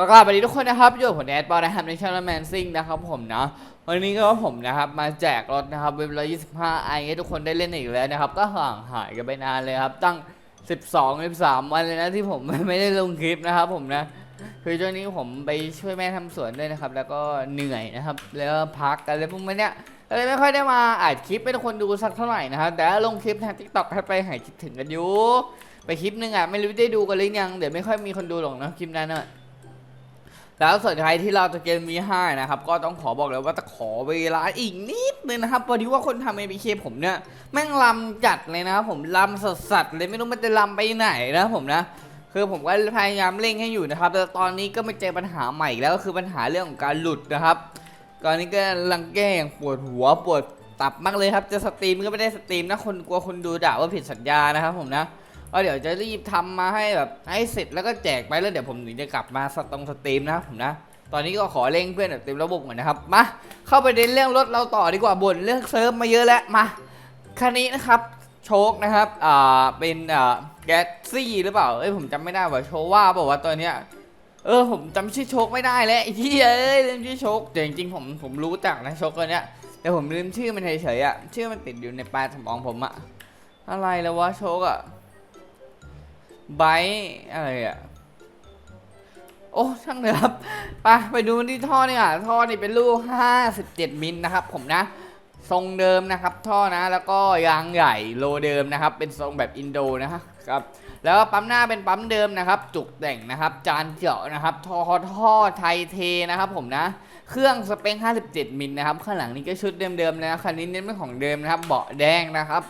ขอกราบสวัสดีทุกคนนะครับอยู่กับผมแอดบอลนะครับในช่องแมนซิงนะครับผมนะวันนี้ก็ผมนะครับมาแจกรถนะครับเว็บละ25ไอให้ทุกคนได้เล่นอีกแล้วนะครับ ก็ห่างหายกันไปนานเลยครับ ตั้ง12 13วันเลยนะที่ผมไม่ได้ลงคลิปนะครับผมนะคือช่วงนี้ผมไปช่วยแม่ทำสวนด้วยนะครับ แล้วก็เหนื่อยนะครับ แล้วพักกันอะไรพวกนี้ยก็เลยไม่ค่อยได้มาอัดคลิปให้ทุกคนดูสักเท่าไหร่นะครับ แต่ลงคลิปทางทิกตอกให้ไปหายคิดถึงกันอยู่ไปคลิปนึงอะไม่รู้ได้ดูกันหรือยังเดี๋ยวไม่ค่อยมีคนดูหรอกนะคลิปนั้นอะ แล้วส่วนใครที่เราจะเกม V5 นะครับก็ต้องขอบอกเลยว่าจะขอเวลาอีกนิดนึงนะครับพอดีว่าคนทำ APK ผมเนี่ยแม่งลำจัดเลยนะครับผมลำสัสๆเลยไม่รู้มันจะลำไปไหนนะครับผมนะคือผมก็พยายามเร่งให้อยู่นะครับ แต่ตอนนี้ก็มาเจอปัญหาใหม่อีกแล้วก็คือปัญหาเรื่องของการหลุดนะครับ ตอนนี้ก็รังแก้อย่างปวดหัวปวดตับมากเลยครับ จะสตรีมก็ไม่ได้สตรีมนะคนกลัวคนดูด่าว่าผิดสัญญานะครับผมนะ ก็เดี๋ยวจะรีบทำมาให้แบบให้เสร็จแล้วก็แจกไปแล้วเดี๋ยวผมถึงจะกลับมาสตรงสตรีมนะผมนะ ตอนนี้ก็ขอเร่งเพื่อนแบบเต็มระบบก่อนนะครับ มาเข้าไปในเรื่องรถเราต่อดีกว่าบ่นเรื่องเซิร์ฟมาเยอะแล้วมาคันนี้นะครับโชคนะครับอ่าเป็นอ่าแกสซี่หรือเปล่าเอ้ยผมจำไม่ได้ว่าโชว่าบอกว่าตัวเนี้ยเออผมจำชื่อโชคไม่ได้แล้วไอ้ที่เอ้ยลืมชื่อโชคแต่จริงๆผมผมรู้จักนะโชคตัวเนี้ยแต่ผมลืมชื่อมันเฉยๆอะชื่อมันติดอยู่ในปลายสมองผมอะอะไรแล้ววะโชคอะ ไบต์อะไรอะ โอ้ช่างเถอะครับไปไปดูที่ท่อนี่อะท่อนี่เป็นลูก 57 มิลนะครับ ผมนะ ทรงเดิมนะครับ ท่อนะ แล้วก็ยางใหญ่โลเดิมนะครับ เป็นทรงแบบอินโดนะครับ แล้วก็ปั๊มหน้าเป็นปั๊มเดิมนะครับ จุกแต่งนะครับ จานเจาะนะครับ ท่อท่อไทยเทนะครับ ผมนะเครื่องสเปค 57 มิลนะครับ ข้างหลังนี้ก็ชุดเดิมๆเลยนะคันนี้เน้นเป็นของเดิมนะครับ เบาะแดงนะครับ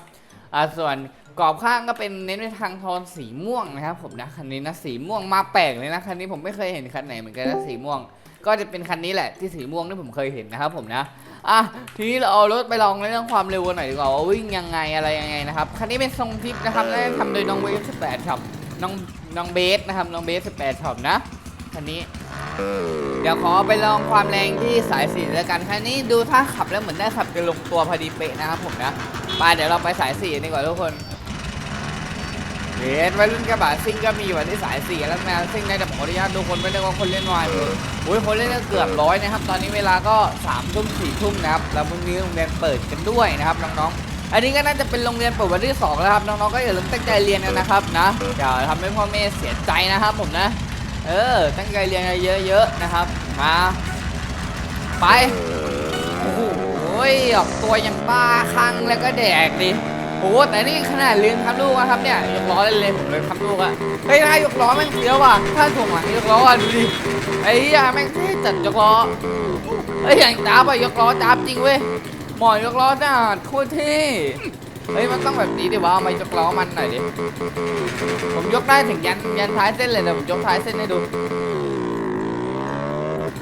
อ่าส่วนกรอบข้างก็เป็นเน้นไปทางโทนสีม่วงนะครับผมนะคันนี้นะสีม่วงมาแปลกเลยนะคันนี้ผมไม่เคยเห็นคันไหนเหมือนกันนะสีม่วง ก็จะเป็นคันนี้แหละที่สีม่วงที่ผมเคยเห็นนะครับผมนะอะทีนี้เราเอารถไปลองในเรื่องความเร็วกันหน่อยดีกว่าว่าวิ่งยังไงอะไรยังไงนะครับคันนี้เป็นทรงทิปนะครับและทำโดยน้องเวฟ18ช็อปน้องน้องเบสนะครับน้องเบส18ช็อปนะคันนี้ เดี๋ยวขอไปลองความแรงที่สายสีแล้วกันคันนี้ดูถ้าขับแล้วเหมือนได้ขับจะลงตัวพอดีเป๊ะนะครับผมนะไปเดี๋ยวเราไปสายสี่ดีกว่าทุกคนเห็นวัยรุ่นกระบะซิ่งก็มีอยู่ที่สายสี่แล้วนะซิ่งได้แต่ขออนุญาตดูคนไม่ได้ว่าคนเล่นวายเลยโอ้ยคนเล่นก็เกือบร้อยนะครับ ตอนนี้เวลาก็สามทุ่มสี่ทุ่มนะครับแล้วพรุ่งนี้โรงเรียนเปิดกันด้วยนะครับน้องๆอันนี้ก็น่าจะเป็นโรงเรียนเปิดวันที่สองแล้วครับน้องๆก็อย่าลืมตั้งใจเรียนกันนะครับนะอย่าทำให้พ่อแม่เสียใจนะครับผมนะ เออ ตั้งใจเรียนกันเยอะๆนะครับ มา ไป โอ้โหออกตัวยังบ้าคลั่งแล้วก็แดกดิโอ้แต่นี่ขนาดลืมทำลูกนะครับเนี่ยยกล้อเล่นเลยผมเลยทำลูกอะเฮ้ยนายยกล้อแม่งเสียวว่ะถ้าถ่วงหลังยกล้ออะดูดิไอ้ยาแม่งเท่จัดยกล้อเฮ้ยอย่างจ้าบอะยกล้อจ้าบจริงเว้ยหมอยกล้อจ้าโคตรเท่ เฮ้ยมันต้องแบบนี้ดิวะเอามายกล้อมันหน่อยดิผมยกได้ถึงยันยันท้ายเส้นเลยนะผมยกท้ายเส้นให้ดู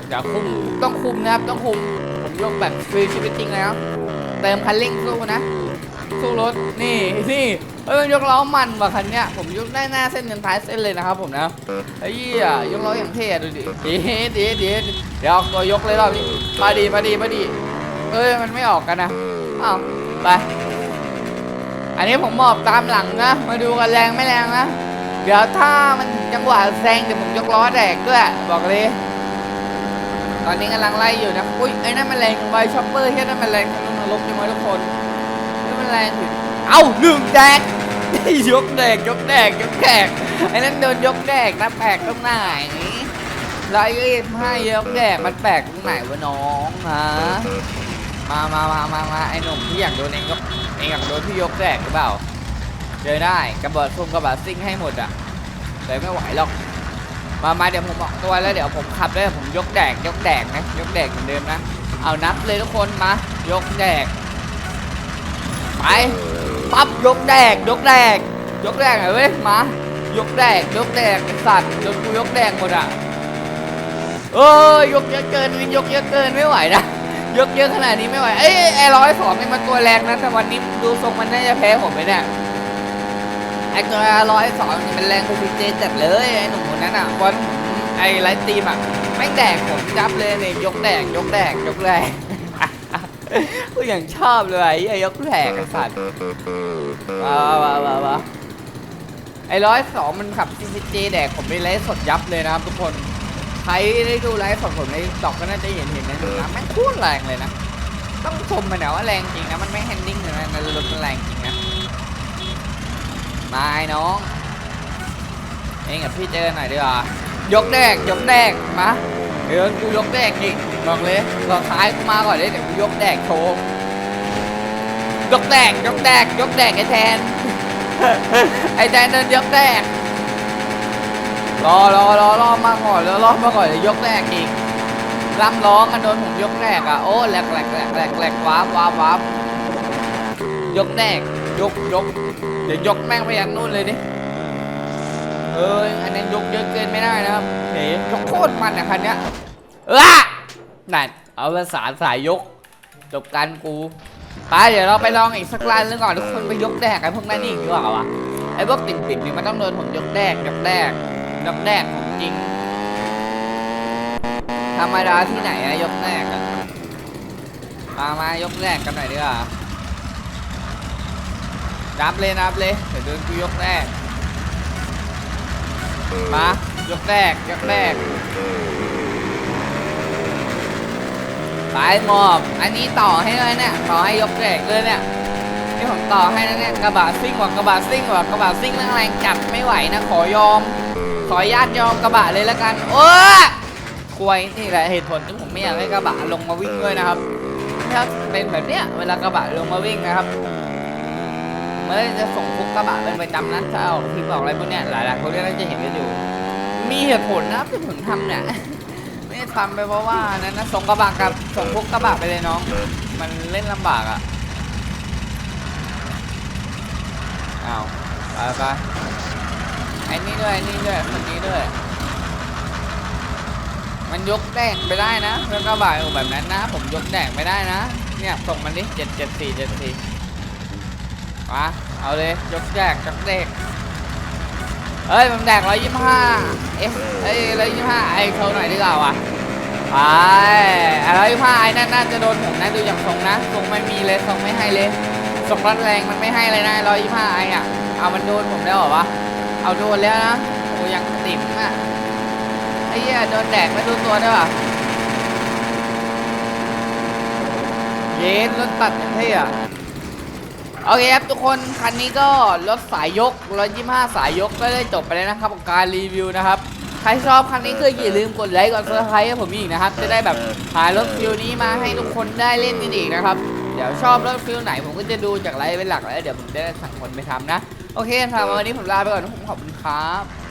เดี๋ยวคุมต้องคุมนะครับต้องคุมผมยกแบบคือชีวิตจริงเลยนะเติมคันเร่งสู้นะสู้รถนี่นี่เฮ้ยมันยกล้อมันว่ะคันเนี้ยผมยกได้หน้าเส้นยันท้ายเส้นเลยนะครับผมนะไอ้เหี้ยยกล้ออย่างเท่อะดูดิเดี๋ยวเดี๋ยวเดี๋ยวเดี๋ยวเอาตัวยกเลยรอบนี้มาดีมาดีมาดีเอ้ยมันไม่ออกกันนะอ้าวไป อันนี้ผมมอบตามหลังนะ มาดูกันแรงไม่แรงนะ เดี๋ยวถ้ามันจังหวะแซงเดี๋ยวผมยกล้อแดกด้วย บอกเลย ตอนนี้กำลังไล่อยู่นะ อุ้ยไอ้นั่นมันแรงไวช็อปเปอร์ที่นั่นมันแรงทะลุนรกยังไงทุกคนนี่มันแรงถึงเอาหนึ่งแดกยกแดกยกแดกยกแดกไอ้นั่นโดนยกแดกนะแปลกตรงไหนร้อยเอ็ดให้ยกแดกมันแปลกตรงไหนวะน้องฮะมามามามามาไอ้หนุ่มที่อยากโดนเองก็ เองอยากโดนพี่ยกแดกหรือเปล่า เจอได้กระเบิดซุ่มกระบะซิ่งให้หมดอะแต่ไม่ไหวหรอก มามาเดี๋ยวผมออกตัวแล้วเดี๋ยวผมขับด้วผมยกแดกยกแดกนะยกแดกเหมือนเดิมนะ เอานับเลยทุกคนมายกแดกไปปั๊บยกแดกยกแดกยกแดกหน่อยเว้ยมายกแดกยกแดกสัตว์โดนกูยกแดกหมดอะเอ้ยยกเยอะเกินยกเยอะเกินไม่ไหวนะ ยกเยอะขนาดนี้ไม่ไหว เอ้ยไอร้อยสองนี่มันตัวแรงนะ แต่วันนี้ดูทรงมันน่าจะแพ้ผมไปเนี่ย ไอตัวร้อยสองนี่มันแรงกว่าซีเจจัดเลย ไอหนุ่มคนนั้นอะวันไอไลท์ตีมอะไม่แดกผมจับเลยเนี่ยยกแดกยกแดกยกแดกกูอย่างชอบเลยไอ้ยกแดกไอ้สัตว์ว้าวว้าวว้าไอ้ร้อยสองมันขับซีเจแดกผมไปไลท์สดยับเลยนะครับทุกคน ครได้ดูไลฟ์สดผมในตอกก็น่าจะเห็นเห็นนะนะแม่งโคตรแรงเลยนะ ต้องชมมันนะว่าแรงจริงนะ มันไม่แฮนดิ้งเลยนะรถมันแรงจริงนะ มาไอ้น้อง เองกับพี่เจอหน่อยดีกว่ายกแดกยกแดกมาเดี๋ยวกูยกแดกอีกบอกเลยบอกท้ายกูมาก่อนเลยเดี๋ยวกูยกแดกโชว์ยกแดกยกแดกยกแดกไอ้แทนไอ้แทนเดินยกแดก รอรอรอรอมาก่อนแล้วรอมาก่อนเดี๋ยวยกแรกอีกลำร้องกันโดนผมยกแรกอะโอ้แหลกแหลกแหลกแหลกแหลกว้าบว้าบว้าบยกแรกยกยกเดี๋ยวยกแม่งไปยันนู่นเลยดิเอออันนี้ยกเยอะเกินไม่ได้นะครับเฮ้ยยกโคตรมันอะคันเนี้ยเออนั่นเอาภาษาสายยกจบกันกูไปเดี๋ยวเราไปลองอีกสักร้านนึงก่อนทุกคนไปยกแดกไอ้พวกนั้นนี่ดีกว่าวะไอ้พวกติ่มๆนี่มันต้องโดนผมยกแดกยกแดก ยกแรกของจริง ธรรมดาที่ไหนอะยกแรกอะมามายกแรกกันหน่อยดีกว่านับเลยนับเลยเดี๋ยวเดินกูยกแรก มายกแรกยกแรกสายหมอบ อันนี้ต่อให้เลยเนี่ยต่อให้ยกแรกเลยเนี่ยนี่ผมต่อให้นะเนี่ยกระบะซิ่งกว่ากระบะซิ่งกว่ากระบะซิ่งแม่งแรงจัดไม่ไหวนะขอยอม ขออนุญาตยอมกระบะเลยละกัน โอ้ยควยนี่แหละเหตุผลที่ผมไม่อยากให้กระบะลงมาวิ่งด้วยนะครับถ้าเป็นแบบเนี้ยเวลากระบะลงมาวิ่งนะครับเมื่อจะส่งคุกกระบะเป็นประจำนั้นถ้าเอาคลิปออกอะไรพวกเนี้ยหลายๆคนก็น่าจะเห็นกันอยู่ มีเหตุผลนะครับที่ผมทำเนี่ยไม่ได้ทำไปเพราะว่านั้นนะส่งกระบะกับส่งคุกกระบะไปเลยน้อง มันเล่นลำบากอะเอาไปไป ไอ้นี่ด้วยไอ้นี่ด้วยคนนี้ด้วย มันยกแดกไปได้นะแล้วก็บ่ายแบบนั้นนะ ผมยกแดกไม่ได้นะ เนี่ยส่งมันดิเจ็ดเจ็ดสี่เจ็ดสี่มาเอาเลยยกแดกยกแดกเอ้ยมันแดกร้อยยี่สิบห้าเอ๊ะเอ้ยร้อยยี่สิบห้าไอ้เขาหน่อยดีกว่าวะไปร้อยยี่สิบห้าไอ้นั่นน่าจะโดนผมนะดูอย่างทรงนะทรงไม่มีเลยทรงไม่ให้เลยทรงรัดแรงมันไม่ให้เลยนะร้อยยี่สิบห้าไอ้อะเอามันโดนผมแล้หรอวะ เอาโดนแล้วนะโอ้ยังติ่มอะไอ้เหี้ยโดนแดกไม่รู้ตัวด้วยว่ะเย็นรถตัดอย่างเท่อะโอเคครับทุกคนคันนี้ก็รถสายยกรถยี่ห้าสายยกก็ได้จบไปแล้วนะครับการรีวิวนะครับใครชอบคันนี้ก็อย่าลืมกดไลค์กดซับสไครต์ให้ผมอีกนะครับ จะได้แบบหารถฟิลนี้มาให้ทุกคนได้เล่นกันอีกนะครับ เดี๋ยวชอบรถฟิลไหนผมก็จะดูจากไลค์เป็นหลักแล้ว เดี๋ยวผมจะสั่งคนไปทำนะ โอเคสำหรับวันนี้ผมลาไปก่อนนะผมขอบคุณครับ